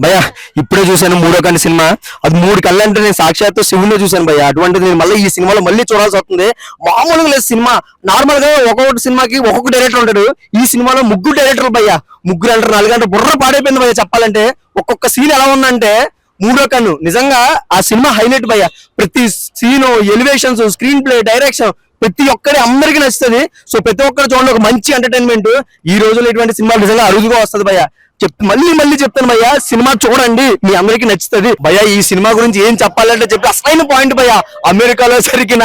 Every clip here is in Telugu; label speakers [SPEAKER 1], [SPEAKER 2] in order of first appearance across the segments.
[SPEAKER 1] భయ్యా ఇప్పుడే చూశాను మూడో కన్ను సినిమా. అది మూడు కళ్ళు అంటే నేను సాక్షాత్తు శివుని చూశాను భయ్యా. అటువంటిది నేను మళ్ళీ ఈ సినిమాలో మళ్ళీ చూడాల్సి వస్తుంది. మామూలుగా లేదు సినిమా. నార్మల్గా ఒక్కొక్కటి సినిమాకి ఒక్కొక్క డైరెక్టర్ ఉంటాడు. ఈ సినిమాలో ముగ్గురు డైరెక్టర్లు భయ్య. ముగ్గురు అంటారు నాలుగు గంటలు బుర్ర పాడైపోయింది భయ్య చెప్పాలంటే. ఒక్కొక్క సీన్ ఎలా ఉందంటే మూడో కన్ను. నిజంగా ఆ సినిమా హైలైట్ భయ్యా. ప్రతి scene elevations screen play direction ప్రతి ఒక్కరి అందరికీ నచ్చుతుంది. సో ప్రతి ఒక్కరు చూడండి. ఒక మంచి ఎంటర్టైన్మెంట్ ఈ రోజుల్లో ఇటువంటి సినిమాలు నిజంగా అరుదుగా వస్తుంది భయ్యా. మళ్ళీ మళ్ళీ చెప్తాను భయ్యా సినిమా చూడండి మీ అందరికి నచ్చుతుంది. భయ్యా ఈ సినిమా గురించి ఏం చెప్పాలంటే చెప్పి అసలైన పాయింట్ భయ్యా అమెరికాలో జరిగిన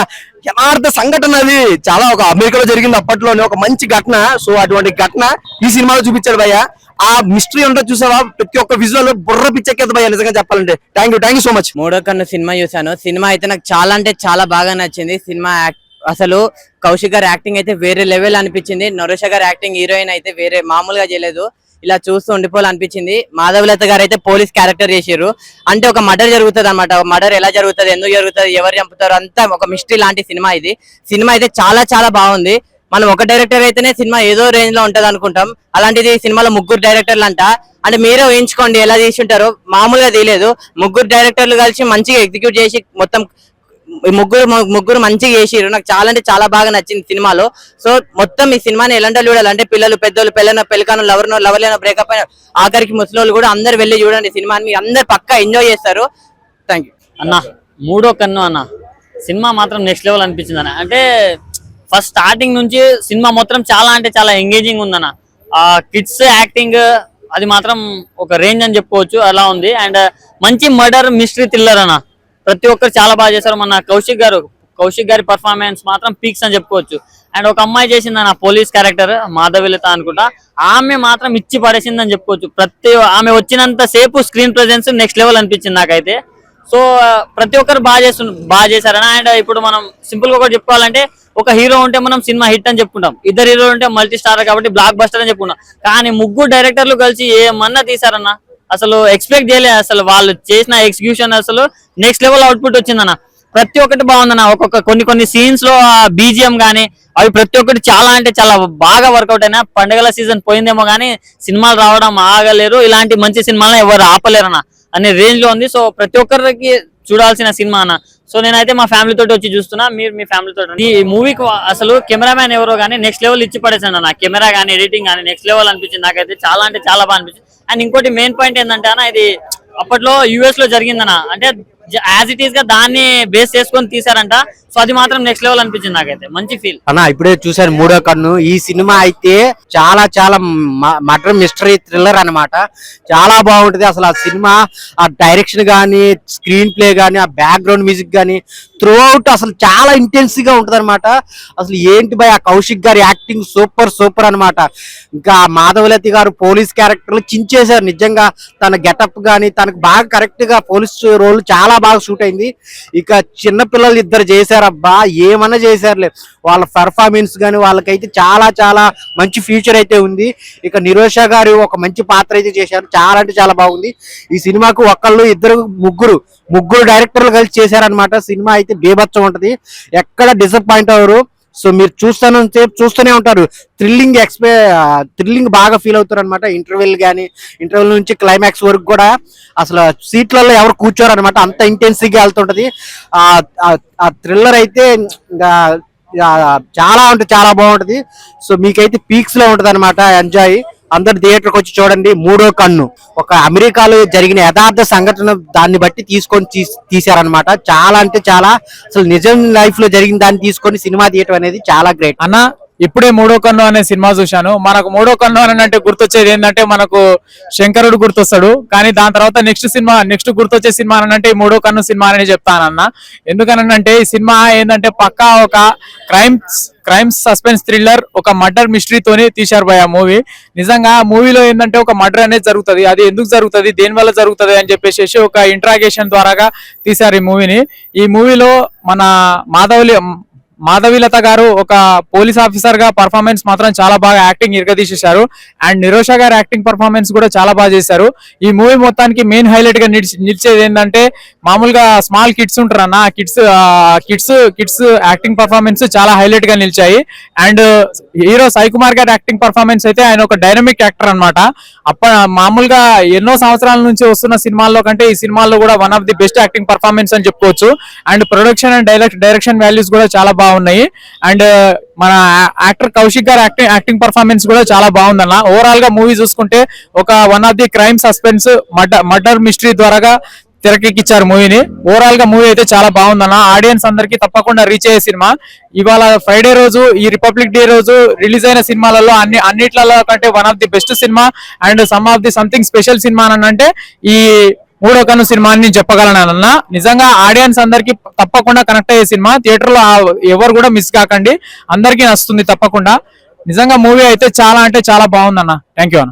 [SPEAKER 1] యథార్థ సంఘటన అది. చాలా ఒక అమెరికాలో జరిగింది అప్పట్లోనే ఒక మంచి ఘటన. సో అటువంటి ఘటన ఈ సినిమాలో చూపించాడు భయ్యా. ఆ మిస్టరీ ఉంటుంది చూసావా? ప్రతి ఒక్క విజువల్ బుర్ర పిచ్చెక్కేది భయ్యా నిజంగా చెప్పాలంటే. Thank you thank you so much
[SPEAKER 2] Moodo Kannu cinema చూసాను సినిమా అయితే నాకు చాలా అంటే చాలా బాగా నచ్చింది. సినిమా అసలు కౌశిక్ గారి యాక్టింగ్ అయితే వేరే లెవెల్ అనిపించింది. నరేష గారు యాక్టింగ్ హీరోయిన్ అయితే వేరే మామూలుగా చేయలేదు. ఇలా చూస్తూ ఉండిపోవాలనిపించింది. మాధవలత గారు అయితే పోలీస్ క్యారెక్టర్ చేసారు అంటే ఒక మర్డర్ జరుగుతుంది అనమాట మర్డర్ ఎలా జరుగుతుంది ఎందుకు జరుగుతుంది ఎవరు చంపుతారు అంతా ఒక మిస్టరీ లాంటి సినిమా ఇది. సినిమా అయితే చాలా చాలా బాగుంది. మనం ఒక డైరెక్టర్ అయితేనే సినిమా ఏదో రేంజ్లో ఉంటది అనుకుంటాం. అలాంటిది సినిమాలో ముగ్గురు డైరెక్టర్లు అంట అంటే మీరే ఊహించుకోండి ఎలా తీసుంటారో. మామూలుగా తీయలేదు. ముగ్గురు డైరెక్టర్లు కలిసి మంచిగా ఎగ్జిక్యూట్ చేసి మొత్తం ముగ్గురు ముగ్గురు మంచిగా చేసిర్రు. నాకు చాలా అంటే చాలా బాగా నచ్చింది సినిమాలో. సో మొత్తం ఈ సినిమాని ఎలాంటి చూడాలంటే చూడాలి? అంటే పిల్లలు పెద్దోళ్ళు పెళ్ళన పెళ్ళకాను లవర్నో లవర్లేనో బ్రేకప్ అయిన ఆఖరికి ముసలి కూడా అందరు వెళ్ళి చూడండి ఈ సినిమాని. మీరు అందరు పక్కా ఎంజాయ్ చేస్తారు. థ్యాంక్ యూ
[SPEAKER 3] అన్న మూడో కన్ను అన్న. సినిమా మాత్రం నెక్స్ట్ లెవెల్ అనిపించింది అన్న. అంటే ఫస్ట్ స్టార్టింగ్ నుంచి సినిమా మొత్తం చాలా అంటే చాలా ఎంగేజింగ్ ఉందన్న ఆ కిడ్స్ యాక్టింగ్ అది మాత్రం ఒక రేంజ్ అని చెప్పుకోవచ్చు. అలా ఉంది. అండ్ మంచి మర్డర్ మిస్టరీ థ్రిల్లర్ అన్న. ప్రతి ఒక్కరు చాలా బాగా చేశారు. మన కౌశిక్ గారు కౌశిక్ గారి పర్ఫార్మెన్స్ మాత్రం పీక్స్ అని చెప్పుకోవచ్చు. అండ్ ఒక అమ్మాయి చేసింది నా పోలీస్ క్యారెక్టర్ మాధవిలత అనుకుంటా. ఆమె మాత్రం ఇచ్చి పడేసిందని చెప్పుకోవచ్చు. ప్రతి ఆమె వచ్చినంత సేపు స్క్రీన్ ప్రజెన్స్ నెక్స్ట్ లెవెల్ అనిపించింది నాకైతే. సో ప్రతి ఒక్కరు బాగా చేస్తు బాగా చేశారని అండ్ ఇప్పుడు మనం సింపుల్గా ఒకటి చెప్పుకోవాలంటే ఒక హీరో ఉంటే మనం సినిమా హిట్ అని చెప్పుకుంటాం. ఇద్దరు హీరోలు ఉంటే మల్టీ స్టార్ కాబట్టి బ్లాక్ బస్టర్ అని చెప్పుకుంటాం. కానీ ముగ్గురు డైరెక్టర్లు కలిసి ఏమన్నా తీసారన్నా అసలు ఎక్స్పెక్ట్ చేయలేదు అసలు వాళ్ళు చేసిన ఎగ్జిక్యూషన్ అసలు నెక్స్ట్ లెవెల్ అవుట్పుట్ వచ్చిందన్న. ప్రతి ఒక్కటి బాగుందన్న. ఒక్కొక్క కొన్ని కొన్ని సీన్స్లో బీజిఎం గానీ అవి ప్రతి ఒక్కటి చాలా అంటే చాలా బాగా వర్కౌట్ అయినా పండుగల సీజన్ పోయిందేమో కానీ సినిమాలు రావడం ఆగలేరు. ఇలాంటి మంచి సినిమాలను ఎవరు ఆపలేరన్న అనే రేంజ్లో ఉంది. సో ప్రతి ఒక్కరికి చూడాల్సిన సినిమా అన్న. సో నేనైతే మా ఫ్యామిలీ తోటి వచ్చి చూస్తున్నా. మీరు మీ ఫ్యామిలీ తోటి ఈ మూవీకి అసలు కెమెరామ్యాన్ ఎవరో కానీ నెక్స్ట్ లెవెల్ ఇచ్చి పడేసాను నా కెమెరా కానీ ఎడిటింగ్ కానీ నెక్స్ట్ లెవెల్ అనిపించింది. నాకైతే చాలా అంటే చాలా బాగా అనిపించింది. అండ్ ఇంకోటి మెయిన్ పాయింట్ ఏంటంటే అన్న ఇది అప్పట్లో యుఎస్లో జరిగిందన్న. అంటే యాజ్ ఇట్ ఈస్గా దాన్ని బేస్ చేసుకొని తీసారంట సో అది మాత్రం నెక్స్ట్ లెవెల్ అనిపించింది నాకైతే. మంచి ఫీల్
[SPEAKER 4] అన్న ఇప్పుడే చూసాను మూడో కన్ను. ఈ సినిమా అయితే చాలా చాలా మటర్ మిస్టరీ థ్రిల్లర్ అన్నమాట. చాలా బాగుంటది అసలు ఆ సినిమా. ఆ డైరెక్షన్ గానీ స్క్రీన్ ప్లే గానీ ఆ బ్యాక్గ్రౌండ్ మ్యూజిక్ గానీ త్రూ అవుట్ అసలు చాలా ఇంటెన్స్గా ఉంటది అసలు ఏంటి భయ ఆ కౌశిక్ గారి యాక్టింగ్ సూపర్ సూపర్ అన్నమాట. ఇంకా మాధవలతి గారు పోలీస్ క్యారెక్టర్లు చించేశారు నిజంగా. తన గెటప్ గానీ తనకు బాగా కరెక్ట్గా పోలీస్ రోల్ చాలా బాగా షూట్ అయింది. ఇక చిన్న పిల్లలు ఇద్దరు చేశారబ్బా ఏమన్నా చేశారులే. వాళ్ళ పెర్ఫార్మెన్స్ కానీ వాళ్ళకైతే చాలా చాలా మంచి ఫ్యూచర్ అయితే ఉంది. ఇక నిరోష గారు ఒక మంచి పాత్ర అయితే చేశారు. చాలా అంటే చాలా బాగుంది. ఈ సినిమాకు ఒకళ్ళు ఇద్దరు ముగ్గురు ముగ్గురు డైరెక్టర్లు కలిసి చేశారనమాట సినిమా అయితే బేబచ్చం ఉంటది. ఎక్కడ డిసప్పాయింట్ అవ్వరు. సో మీరు చూస్తాను సేపు చూస్తూనే ఉంటారు. థ్రిల్లింగ్ ఎక్స్పే థ్రిల్లింగ్ బాగా ఫీల్ అవుతారు అనమాట ఇంటర్వెల్ కానీ ఇంటర్వెల్ నుంచి క్లైమాక్స్ వరకు కూడా అసలు సీట్లలో ఎవరు కూర్చోరు అనమాట అంత ఇంటెన్సివ్గా వెళ్తుంటుంది. ఆ థ్రిల్లర్ అయితే చాలా అంటే చాలా బాగుంటది. సో మీకైతే పీక్స్లో అనమాట ఎంజాయ్. అందరు థియేటర్కి వచ్చి చూడండి మూడో కన్ను. ఒక అమెరికాలో జరిగిన యథార్థ సంఘటన దాన్ని బట్టి తీసుకొని తీస్- చాలా అంటే చాలా అసలు నిజం లైఫ్లో జరిగిన దాన్ని తీసుకొని సినిమా తీయటం అనేది చాలా గ్రేట్.
[SPEAKER 5] అన్న ఇప్పుడే మూడో కన్ను అనే సినిమా చూశాను. మనకు మూడో కన్ను అని అంటే గుర్తొచ్చేది ఏంటంటే మనకు శంకరుడు గుర్తొస్తాడు. కానీ దాని తర్వాత నెక్స్ట్ సినిమా నెక్స్ట్ గుర్తొచ్చే సినిమా అని అంటే ఈ మూడో కన్ను సినిమా అని చెప్తానన్న. ఎందుకనంటే ఈ సినిమా ఏంటంటే పక్కా ఒక క్రైమ్స్ క్రైమ్ సస్పెన్స్ థ్రిల్లర్ ఒక మర్డర్ మిస్టరీతోనే తీశారు భయ మూవీ. నిజంగా ఆ మూవీలో ఏంటంటే ఒక మర్డర్ అనేది జరుగుతుంది. అది ఎందుకు జరుగుతుంది? దేని వల్ల జరుగుతుంది? అని చెప్పేసి ఒక ఇంట్రాగేషన్ ద్వారాగా తీశారు ఈ మూవీని. ఈ మూవీలో మన మాధవలి మాధవీలత గారు ఒక పోలీస్ ఆఫీసర్గా పర్ఫార్మెన్స్ మాత్రం చాలా బాగా యాక్టింగ్ ఇరగదీసేశారు. అండ్ నిరోష గారు యాక్టింగ్ పర్ఫార్మెన్స్ కూడా చాలా బాగా చేశారు. ఈ మూవీ మొత్తానికి మెయిన్ హైలైట్గా నిలిచి- నిలిచేది ఏంటంటే మామూలుగా స్మాల్ కిడ్స్ ఉంటారు అన్న kids kids kids acting performance చాలా హైలైట్గా నిలిచాయి. అండ్ హీరో సాయి కుమార్ గారి యాక్టింగ్ పర్ఫార్మెన్స్ అయితే ఆయన ఒక డైనమిక్ యాక్టర్ అనమాట అప్ప మామూలుగా ఎన్నో సంవత్సరాల నుంచి వస్తున్న సినిమాల్లో కంటే ఈ సినిమాల్లో కూడా one of the best acting performance అని చెప్పుకోవచ్చు. And production and direction values కూడా చాలా బాగున్నాయి. అండ్ మన యాక్టర్ కౌశిక్ గారు యాక్టింగ్ యాక్టింగ్ పర్ఫార్మెన్స్ కూడా చాలా బాగుందన్న. ఓవరాల్గా మూవీ చూసుకుంటే ఒక one of the crime suspense murder mystery ద్వారా తెరకెక్కించారు మూవీని. ఓవరాల్గా మూవీ అయితే చాలా బాగుందన్న. ఆడియన్స్ అందరికి తప్పకుండా రీచ్ అయ్యే సినిమా. ఇవాళ ఫ్రైడే రోజు ఈ రిపబ్లిక్ డే రోజు రిలీజ్ అయిన సినిమాలలో అన్ని అన్నిట్లలో కంటే one of the best cinema. And some of the something special cinema అని అంటే ఈ మూడో కన్ను సినిమా అని నేను చెప్పగలను నిజంగా ఆడియన్స్ అందరికి తప్పకుండా కనెక్ట్ అయ్యే సినిమా. థియేటర్లో ఎవరు కూడా మిస్ కాకండి. అందరికీ నచ్చుతుంది తప్పకుండా. నిజంగా మూవీ అయితే చాలా అంటే చాలా బాగుందన్న. థ్యాంక్ యూ అన్న.